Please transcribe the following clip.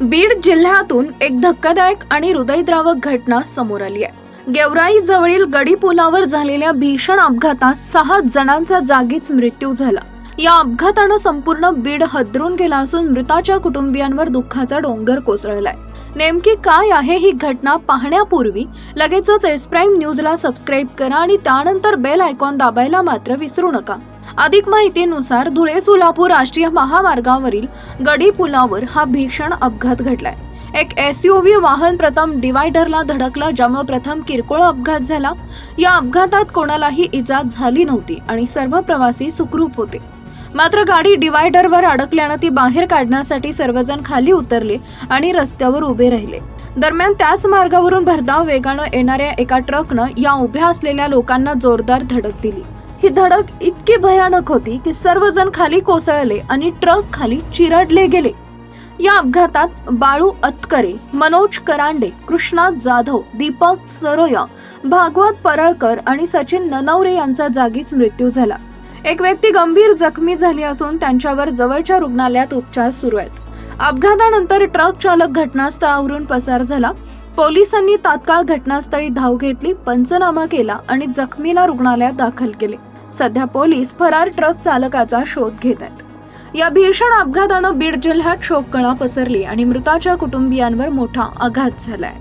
बीड जिल्ह्यातून एक धक्कादायक आणि हृदयद्रावक घटना समोर आली आहे. गेवराई जवळील गडी पुलावर झालेल्या भीषण अपघातात सहा जणांचा जागीच मृत्यू झाला. या अपघातानं संपूर्ण बीड हदरून गेला असून मृताच्या कुटुंबियांवर दुःखाचा डोंगर कोसळलाय. नेमकी काय आहे ही घटना पाहण्यापूर्वी लगेचच एस प्राईम न्यूजला सबस्क्राईब करा आणि त्यानंतर बेल आयकॉन दाबायला मात्र विसरू नका. अधिक माहितीनुसार धुळे सोलापूर राष्ट्रीय महामार्गावरील गडी पुलावर हा भीषण अपघात घडलाय. एक एस वाहन प्रथम डिवायडरला धडकलं ज्यामुळे प्रथम किरकोळ अपघात झाला. या अपघातात कोणालाही इजा झाली नव्हती आणि सर्व प्रवासी सुखरूप होते. मात्र गाडी डिवायडरवर अडकल्यानं ती बाहेर काढण्यासाठी सर्वजण खाली उतरले आणि रस्त्यावर उभे राहिले. दरम्यान त्याच मार्गावरून भरधाव वेगानं येणाऱ्या एका ट्रकनं या उभ्या असलेल्या लोकांना जोरदार धडक दिली. ही धडक इतकी भयानक होती की सर्वजण खाली कोसळले आणि ट्रक खाली चिरडले गेले. या अपघातात बाळू अतकरे मनोज करांडे कृष्णा जाधव दीपक सरोया भागवत परळकर आणि सचिन ननवरे यांचा जागीच मृत्यू झाला. एक व्यक्ती गंभीर जखमी झाली असून त्यांच्यावर जवळच्या रुग्णालयात उपचार सुरू आहेत. अपघातानंतर ट्रक चालक घटनास्थळावरून पसार झाला. पोलिसांनी तात्काळ घटनास्थळी धाव घेतली पंचनामा केला आणि जखमीला रुग्णालयात दाखल केले. सध्या पोलीस फरार ट्रक चालकाचा शोध घेत आहेत. या भीषण अपघातानं बीड जिल्ह्यात शोककळा पसरली आणि मृताच्या कुटुंबियांवर मोठा आघात झालाय.